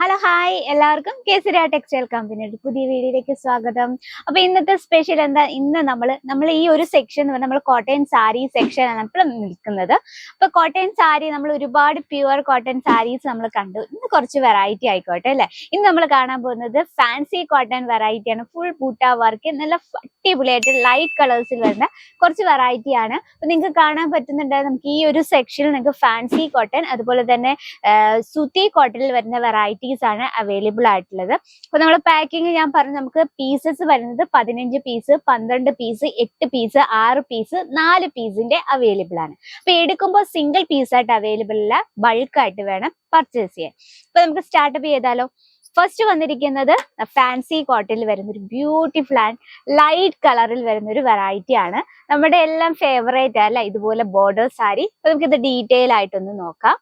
Hello hi എല്ലാവർക്കും Kesariya textile കമ്പനിയുടെ പുതിയ വീഡിയോയിലേക്ക് സ്വാഗതം. അപ്പൊ ഇന്നത്തെ സ്പെഷ്യൽ എന്താ? ഇന്ന് നമ്മൾ നമ്മൾ ഈ ഒരു സെക്ഷൻ എന്ന് പറഞ്ഞാൽ നമ്മൾ കോട്ടയം സാരി സെക്ഷൻ ആണ് നമ്മൾ നിൽക്കുന്നത്. അപ്പൊ കോട്ടയം സാരി നമ്മൾ ഒരുപാട് പ്യുവർ കോട്ടൺ സാരീസ് നമ്മൾ കണ്ടു. കുറച്ച് വെറൈറ്റി ആയിക്കോട്ടെ അല്ലെ? ഇന്ന് നമ്മൾ കാണാൻ പോകുന്നത് ഫാൻസി കോട്ടൺ വെറൈറ്റി ആണ്. ഫുൾ പൂട്ട വർക്ക് നല്ല അടിപൊളിയായിട്ട് ലൈറ്റ് കളേഴ്സിൽ വരുന്ന കുറച്ച് വെറൈറ്റി ആണ്. അപ്പൊ നിങ്ങൾക്ക് കാണാൻ പറ്റുന്നുണ്ട് നമുക്ക് ഈ ഒരു സെക്ഷനിൽ നിങ്ങൾക്ക് ഫാൻസി കോട്ടൺ അതുപോലെ തന്നെ സുതി കോട്ടണിൽ വരുന്ന വെറൈറ്റീസ് ആണ് അവൈലബിൾ ആയിട്ടുള്ളത്. അപ്പൊ നമ്മൾ പാക്കിംഗ് ഞാൻ പറഞ്ഞു നമുക്ക് പീസസ് വരുന്നത് പതിനഞ്ച് പീസ് പന്ത്രണ്ട് പീസ് എട്ട് പീസ് ആറ് പീസ് നാല് പീസിന്റെ അവൈലബിൾ ആണ്. അപ്പൊ എടുക്കുമ്പോൾ സിംഗിൾ പീസ് ആയിട്ട് അവൈലബിൾ അല്ല ബൾക്കായിട്ട് വേണം പർച്ചേസ് ചെയ്യാൻ. അപ്പൊ നമുക്ക് സ്റ്റാർട്ടപ്പ് ചെയ്താലോ. ഫസ്റ്റ് വന്നിരിക്കുന്നത് ഫാൻസി കോട്ടിൽ വരുന്ന ഒരു ബ്യൂട്ടിഫുൾ ആൻഡ് ലൈറ്റ് കളറിൽ വരുന്ന ഒരു വെറൈറ്റി ആണ്. നമ്മുടെ എല്ലാം ഫേവറേറ്റ് അല്ല? ഇതുപോലെ ബോർഡർ സാരി അപ്പൊ നമുക്ക് ഇത് ഡീറ്റെയിൽ ആയിട്ടൊന്ന് നോക്കാം.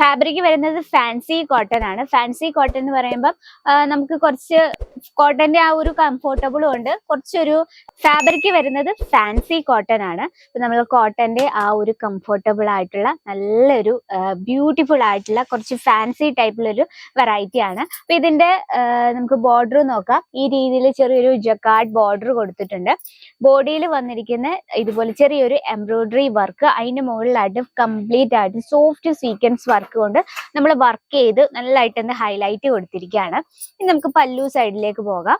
ഫാബ്രിക് വരുന്നത് ഫാൻസി കോട്ടൺ ആണ്. ഫാൻസി കോട്ടൺ എന്ന് പറയുമ്പോൾ നമുക്ക് കുറച്ച് കോട്ടന്റെ ആ ഒരു കംഫോർട്ടബിളും ഉണ്ട്. കുറച്ചൊരു ഫാബ്രിക് വരുന്നത് ഫാൻസി കോട്ടൺ ആണ്. നമ്മൾ കോട്ടന്റെ ആ ഒരു കംഫോർട്ടബിൾ ആയിട്ടുള്ള നല്ലൊരു ബ്യൂട്ടിഫുൾ ആയിട്ടുള്ള കുറച്ച് ഫാൻസി ടൈപ്പിലൊരു വെറൈറ്റി ആണ്. അപ്പൊ ഇതിന്റെ നമുക്ക് ബോർഡർ നോക്കാം. ഈ രീതിയിൽ ചെറിയൊരു ജക്കാർഡ് ബോർഡർ കൊടുത്തിട്ടുണ്ട്. ബോഡിയിൽ വന്നിരിക്കുന്ന ഇതുപോലെ ചെറിയൊരു എംബ്രോയിഡറി വർക്ക് അതിന്റെ മുകളിലായിട്ട് കംപ്ലീറ്റ് ആയിട്ട് സോഫ്റ്റ് സീക്വൻസ് വർക്ക് കൊണ്ട് നമ്മൾ വർക്ക് ചെയ്ത് നല്ലതായിട്ട് ഹൈലൈറ്റ് കൊടുത്തിരിക്കുകയാണ്. ഇനി നമുക്ക് പല്ലു സൈഡിലേക്ക് പോകാം.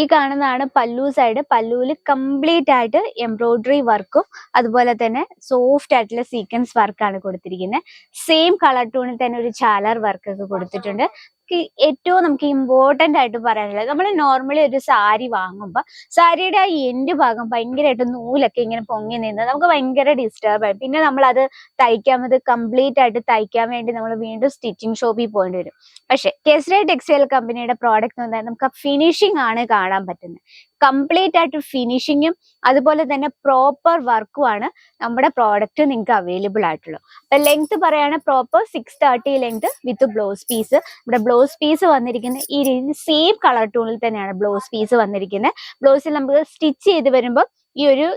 ഈ കാണുന്നതാണ് പല്ലു സൈഡ് പല്ലുവിൽ കംപ്ലീറ്റ് ആയിട്ട് എംബ്രോയിഡറി വർക്കും അതുപോലെ തന്നെ സോഫ്റ്റ് ആയിട്ടുള്ള സീക്വൻസ് വർക്കാണ് കൊടുത്തിരിക്കുന്നത് സെയിം കളർ ടൂണിൽ തന്നെ ഒരു ചാലർ വർക്കൊക്കെ കൊടുത്തിട്ടുണ്ട്. നമുക്ക് ഏറ്റവും നമുക്ക് ഇമ്പോർട്ടന്റ് ആയിട്ട് പറയാനുള്ളത് നമ്മൾ നോർമലി ഒരു സാരി വാങ്ങുമ്പോൾ സാരിയുടെ ആ എൻഡ് ഭാഗം ഭയങ്കരമായിട്ട് നൂലൊക്കെ ഇങ്ങനെ പൊങ്ങി നിന്ന് നമുക്ക് ഭയങ്കര ഡിസ്റ്റർബ് ആയി പിന്നെ നമ്മൾ അത് തയ്ക്കാൻ അത് കംപ്ലീറ്റ് ആയിട്ട് തയ്ക്കാൻ വേണ്ടി നമ്മൾ വീണ്ടും സ്റ്റിച്ചിങ് ഷോപ്പിൽ പോകേണ്ടി വരും. പക്ഷേ കേസരി ടെക്സ്റ്റൈൽ കമ്പനിയുടെ പ്രോഡക്റ്റ് എന്ന് പറഞ്ഞാൽ നമുക്ക് ഫിനിഷിംഗ് ആണ് കാണാൻ പറ്റുന്നത്. കംപ്ലീറ്റ് ആയിട്ട് ഫിനിഷിങ്ങും അതുപോലെ തന്നെ പ്രോപ്പർ വർക്കുമാണ് നമ്മുടെ പ്രോഡക്റ്റ് നിങ്ങൾക്ക് അവൈലബിൾ ആയിട്ടുള്ളത്. അപ്പൊ ലെങ്ത് പറയാണ് proper six thirty length with blouse piece നമ്മുടെ ബ്ലൗസ് പീസ് വന്നിരിക്കുന്ന ഈ രീതി സെയിം കളർ ടൂണിൽ തന്നെയാണ് ബ്ലൗസ് പീസ് വന്നിരിക്കുന്നത്. ബ്ലൗസിൽ നമുക്ക് സ്റ്റിച്ച് ചെയ്ത് വരുമ്പോൾ ഈ ഒരു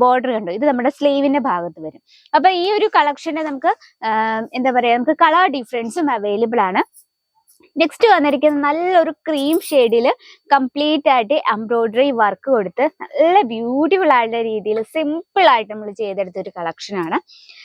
ബോർഡർ കണ്ടു? ഇത് നമ്മുടെ സ്ലീവിന്റെ ഭാഗത്ത് വരും. അപ്പൊ ഈ ഒരു കളക്ഷന് നമുക്ക് എന്താ പറയാ നമുക്ക് കളർ ഡിഫറൻസും അവൈലബിൾ ആണ്. നെക്സ്റ്റ് വന്നിരിക്കുന്നത് നല്ലൊരു ക്രീം ഷെയ്ഡിൽ കംപ്ലീറ്റ് ആയിട്ട് എംബ്രോയിഡറി വർക്ക് കൊടുത്ത് നല്ല ബ്യൂട്ടിഫുൾ ആയിട്ടുള്ള രീതിയിൽ സിമ്പിൾ ആയിട്ട് നമ്മൾ ചെയ്തെടുത്ത ഒരു കളക്ഷൻ ആണ്.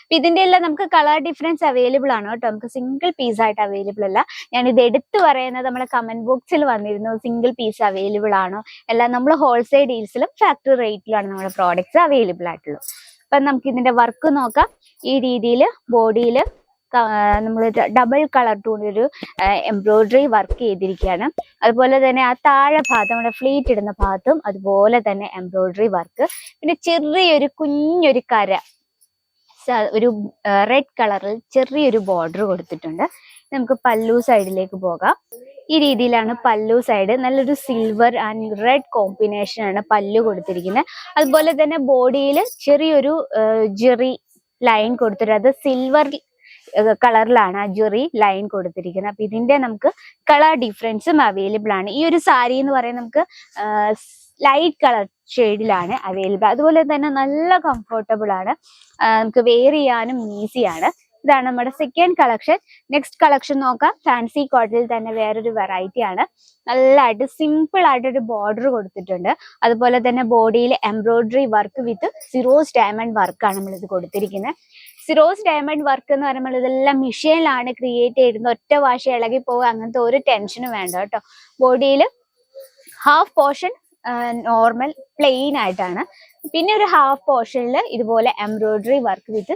അപ്പൊ ഇതിന്റെ എല്ലാം നമുക്ക് കളർ ഡിഫറൻസ് അവൈലബിൾ ആണ് കേട്ടോ. നമുക്ക് സിംഗിൾ പീസ് ആയിട്ട് അവൈലബിൾ അല്ല. ഞാൻ ഇത് എടുത്തു പറയുന്നത് നമ്മുടെ കമന്റ് ബോക്സിൽ വന്നിരുന്നു. സിംഗിൾ പീസ് അവൈലബിൾ ആണോ? എല്ലാം നമ്മൾ ഹോൾസെയിൽ ഡീൽസിലും ഫാക്ടറി റേറ്റിലാണ് നമ്മുടെ പ്രോഡക്റ്റ്സ് അവൈലബിൾ ആയിട്ടുള്ളത്. അപ്പൊ നമുക്ക് ഇതിന്റെ വർക്ക് നോക്കാം. ഈ രീതിയിൽ ബോഡിയിൽ നമ്മൾ ഡബിൾ കളർ ടൂണിലൊരു എംബ്രോയിഡറി വർക്ക് ചെയ്തിരിക്കുകയാണ് അതുപോലെ തന്നെ ആ താഴെ ഭാഗത്ത് നമ്മുടെ ഫ്ലീറ്റ് ഇടുന്ന ഭാഗത്തും അതുപോലെ തന്നെ എംബ്രോയിഡറി വർക്ക് പിന്നെ ചെറിയൊരു കുഞ്ഞൊരു കര ഒരു റെഡ് കളറിൽ ചെറിയൊരു ബോർഡർ കൊടുത്തിട്ടുണ്ട്. നമുക്ക് പല്ലു സൈഡിലേക്ക് പോകാം. ഈ രീതിയിലാണ് പല്ലു സൈഡ് നല്ലൊരു സിൽവർ ആൻഡ് റെഡ് കോമ്പിനേഷൻ ആണ് പല്ലു കൊടുത്തിരിക്കുന്നത് അതുപോലെ തന്നെ ബോഡിയിൽ ചെറിയൊരു ജെറി ലൈൻ കൊടുത്തിട്ടുണ്ട്. അത് സിൽവർ കളറിലാണ് ആ ജ്വറി ലൈൻ കൊടുത്തിരിക്കുന്നത്. അപ്പൊ ഇതിന്റെ നമുക്ക് കളർ ഡിഫറൻസും അവൈലബിൾ ആണ്. ഈ ഒരു സാരി എന്ന് പറയുന്നത് നമുക്ക് ലൈറ്റ് കളർ ഷെയ്ഡിലാണ് അവൈലബിൾ അതുപോലെ തന്നെ നല്ല കംഫർട്ടബിൾ ആണ്. നമുക്ക് വെയർ ചെയ്യാനും ഈസിയാണ് ഇതാണ് നമ്മുടെ സെക്കൻഡ് കളക്ഷൻ നെക്സ്റ്റ് കളക്ഷൻ നോക്കാം. ഫാൻസി കോട്ടിൽ തന്നെ വേറൊരു വെറൈറ്റി ആണ്. നല്ലതായിട്ട് സിമ്പിൾ ആയിട്ട് ഒരു ബോർഡർ കൊടുത്തിട്ടുണ്ട്. അതുപോലെ തന്നെ ബോഡിയിൽ എംബ്രോയിഡറി വർക്ക് വിത്ത് സിറോസ് ഡയമണ്ട് വർക്കാണ് നമ്മൾ ഇത് കൊടുത്തിരിക്കുന്നത്. സിറോസ് ഡയമണ്ട് വർക്ക് എന്ന് പറയുമ്പോൾ ഇതെല്ലാം മെഷീനിലാണ് ക്രിയേറ്റ് ചെയ്യുന്നത്. ഒറ്റ വാഷ ഇളകി പോകുക അങ്ങനത്തെ ഒരു ടെൻഷനും വേണ്ട കേട്ടോ. ബോഡിയിൽ ഹാഫ് പോർഷൻ നോർമൽ പ്ലെയിൻ ആയിട്ടാണ്. പിന്നെ ഒരു ഹാഫ് പോർഷനിൽ ഇതുപോലെ എംബ്രോയിഡറി വർക്ക് വിത്ത്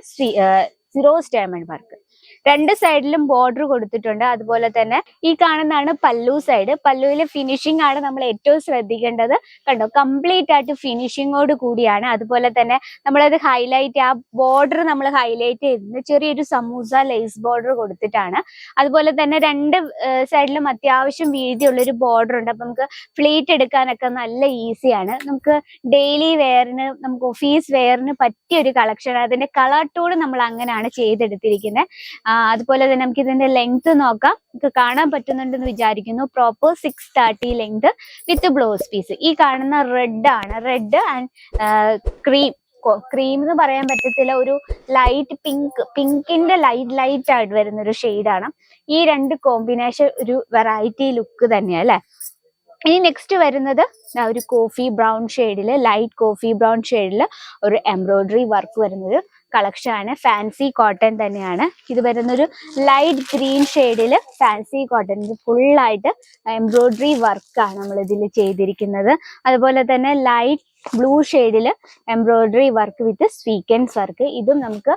സിറോസ് ഡയമണ്ട് വർക്ക് രണ്ട് സൈഡിലും ബോർഡർ കൊടുത്തിട്ടുണ്ട്. അതുപോലെ തന്നെ ഈ കാണുന്നതാണ് പല്ലു സൈഡ് പല്ലുവിലെ ഫിനിഷിംഗ് ആണ് നമ്മൾ ഏറ്റവും ശ്രദ്ധിക്കേണ്ടത്. കണ്ടോ? കംപ്ലീറ്റ് ആയിട്ട് ഫിനിഷിങ്ങോട് കൂടിയാണ്. അതുപോലെ തന്നെ നമ്മളത് ഹൈലൈറ്റ് ആ ബോർഡർ നമ്മൾ ഹൈലൈറ്റ് ചെയ്തത് ചെറിയൊരു സമൂസ ലേസ് ബോർഡർ കൊടുത്തിട്ടാണ്. അതുപോലെ തന്നെ രണ്ട് സൈഡിലും അത്യാവശ്യം വീതിയുള്ള ഒരു ബോർഡർ ഉണ്ട്. അപ്പൊ നമുക്ക് ഫ്ലീറ്റ് എടുക്കാനൊക്കെ നല്ല ഈസിയാണ് നമുക്ക് ഡെയിലി വെയറിന് നമുക്ക് ഓഫീസ് വെയറിന് പറ്റിയ ഒരു കളക്ഷൻ അതിന്റെ കളർ ടൂൺ നമ്മൾ അങ്ങനെയാണ് ചെയ്തെടുത്തിരിക്കുന്നത്. അതുപോലെ തന്നെ നമുക്ക് ഇതിന്റെ ലെങ്ത് നോക്കാം. നമുക്ക് കാണാൻ പറ്റുന്നുണ്ടെന്ന് വിചാരിക്കുന്നു. Proper six thirty length with blouse piece ഈ കാണുന്ന റെഡ് ആണ്. റെഡ് ആൻഡ് ക്രീം ക്രീം എന്ന് പറയാൻ പറ്റത്തില്ല. ഒരു ലൈറ്റ് പിങ്ക് പിങ്കിന്റെ ലൈറ്റ് ലൈറ്റ് ആയിട്ട് വരുന്ന ഒരു ഷെയ്ഡാണ് ഈ രണ്ട് കോമ്പിനേഷൻ ഒരു വെറൈറ്റി ലുക്ക് തന്നെയാണ് അല്ലെ? ഇനി നെക്സ്റ്റ് വരുന്നത് ഒരു കോഫി ബ്രൗൺ ഷെയ്ഡിൽ ലൈറ്റ് കോഫി ബ്രൗൺ ഷെയ്ഡിൽ ഒരു എംബ്രോയിഡറി വർക്ക് വരുന്നൊരു കളക്ഷൻ ആണ്. ഫാൻസി കോട്ടൺ തന്നെയാണ്. ഇത് വരുന്നൊരു ലൈറ്റ് ഗ്രീൻ ഷെയ്ഡിൽ ഫാൻസി കോട്ടൺ ഫുള്ളായിട്ട് എംബ്രോയിഡറി വർക്കാണ് നമ്മൾ ഇതിൽ ചെയ്തിരിക്കുന്നത്. അതുപോലെ തന്നെ ലൈറ്റ് ബ്ലൂ ഷെയ്ഡിൽ embroidery work with sequins work ഇതും നമുക്ക്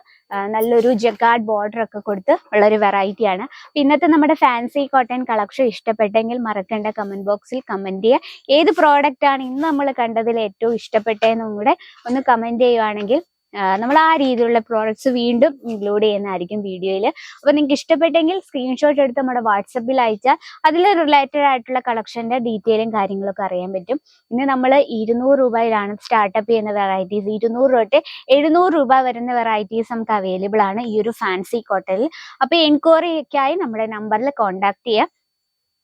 നല്ലൊരു ജഗാർഡ് ബോർഡർ ഒക്കെ കൊടുത്ത് ഉള്ളൊരു വെറൈറ്റി ആണ്. അപ്പൊ ഇന്നത്തെ നമ്മുടെ ഫാൻസി കോട്ടൺ കളക്ഷൻ ഇഷ്ടപ്പെട്ടെങ്കിൽ മറക്കേണ്ട. കമന്റ് ബോക്സിൽ കമന്റ് ചെയ്യുക ഏത് പ്രോഡക്റ്റാണ് ഇന്ന് നമ്മൾ കണ്ടതിൽ ഏറ്റവും ഇഷ്ടപ്പെട്ടതെന്നും കൂടെ ഒന്ന് കമന്റ് ചെയ്യുവാണെങ്കിൽ നമ്മൾ ആ രീതിയിലുള്ള പ്രോഡക്ട്സ് വീണ്ടും ഇൻക്ലൂഡ് ചെയ്യുന്നതായിരിക്കും വീഡിയോയിൽ അപ്പൊ നിങ്ങൾക്ക് ഇഷ്ടപ്പെട്ടെങ്കിൽ സ്ക്രീൻഷോട്ട് എടുത്ത് നമ്മുടെ വാട്സപ്പിൽ അയച്ചാൽ അതിൽ റിലേറ്റഡ് ആയിട്ടുള്ള കളക്ഷന്റെ ഡീറ്റെയിലും കാര്യങ്ങളൊക്കെ അറിയാൻ പറ്റും. ഇന്ന് നമ്മൾ ഇരുന്നൂറ് രൂപയിലാണ് സ്റ്റാർട്ടപ്പ് ചെയ്യുന്ന വെറൈറ്റീസ് ഇരുന്നൂറ് തൊട്ട് എഴുന്നൂറ് രൂപ വരുന്ന വെറൈറ്റീസ് നമുക്ക് അവൈലബിൾ ആണ് ഈ ഒരു ഫാൻസി കോട്ടണിൽ അപ്പൊ എൻക്വയറിക്കായി നമ്മുടെ നമ്പറിൽ കോൺടാക്ട് ചെയ്യുക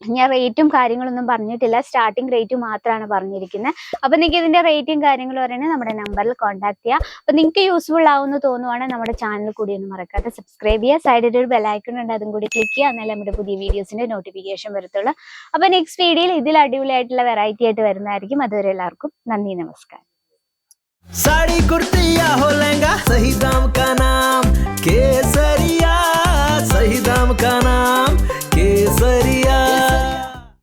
ഞാൻ റേറ്റും കാര്യങ്ങളൊന്നും പറഞ്ഞിട്ടില്ല. സ്റ്റാർട്ടിംഗ് റേറ്റ് മാത്രമാണ് പറഞ്ഞിരിക്കുന്നത് അപ്പം നിങ്ങൾക്ക് ഇതിന്റെ റേറ്റും കാര്യങ്ങളും പറയുന്നത് നമ്മുടെ നമ്പറിൽ കോൺടാക്ട് ചെയ്യുക അപ്പം നിങ്ങൾക്ക് യൂസ്ഫുൾ ആവുമെന്ന് തോന്നുവാണെങ്കിൽ നമ്മുടെ ചാനൽ കൂടി ഒന്ന് മറക്കാതെ സബ്സ്ക്രൈബ് ചെയ്യുക സൈഡിൽ ഒരു ബെലൈക്കൺ ഉണ്ട് അതും കൂടി ക്ലിക്ക് ചെയ്യുക എന്നാലേ നമ്മുടെ പുതിയ വീഡിയോസിന്റെ നോട്ടിഫിക്കേഷൻ വരത്തുള്ളൂ. അപ്പം നെക്സ്റ്റ് വീഡിയോയിൽ ഇതിൽ അടിപൊളിയായിട്ടുള്ള വെറൈറ്റി ആയിട്ട് വരുന്നതായിരിക്കും. അതുവരെ എല്ലാവർക്കും നന്ദി നമസ്കാരം. साड़ी कुर्तिया हो लहंगा सही दाम का नाम केसरिया सही दाम का नाम केसरिया।